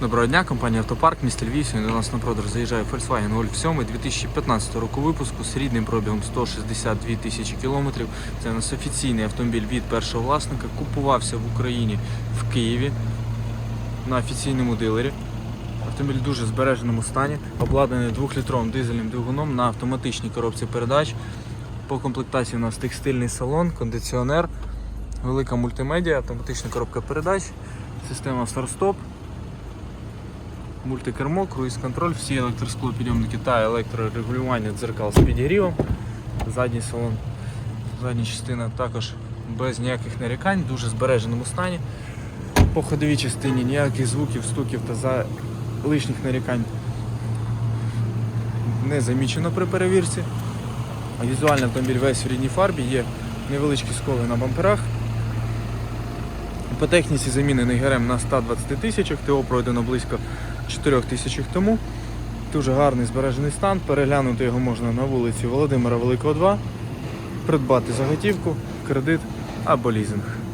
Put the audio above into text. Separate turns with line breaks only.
Доброго дня, компанія Автопарк, місто Львів. Сьогодні до нас на продаж заїжджає Volkswagen Golf 7 2015 року випуску з рідним пробігом 162 тисячі кілометрів. Це у нас офіційний автомобіль від першого власника. Купувався в Україні в Києві на офіційному дилері. Автомобіль в дуже збереженому стані, обладнаний 2-літровим дизельним двигуном на автоматичній коробці передач. По комплектації у нас текстильний салон, кондиціонер, велика мультимедіа, автоматична коробка передач, система старт-стоп, мультикермо, круїз-контроль, всі електросклопідйомники та електрорегулювання дзеркал з підігрівом. Задній салон, задня частина також без ніяких нарікань, в дуже збереженому стані. По ходовій частині ніяких звуків, стуків та за лишніх нарікань не замічено при перевірці. Візуальний автомобіль весь в рідній фарбі, є невеличкі сколи на бамперах. По техніці замінений ГРМ на 120 тисячах, ТО пройдено близько 4 тисячах тому. Дуже гарний збережений стан. Переглянути його можна на вулиці Володимира Великого 2, придбати заготівку, кредит або лізинг.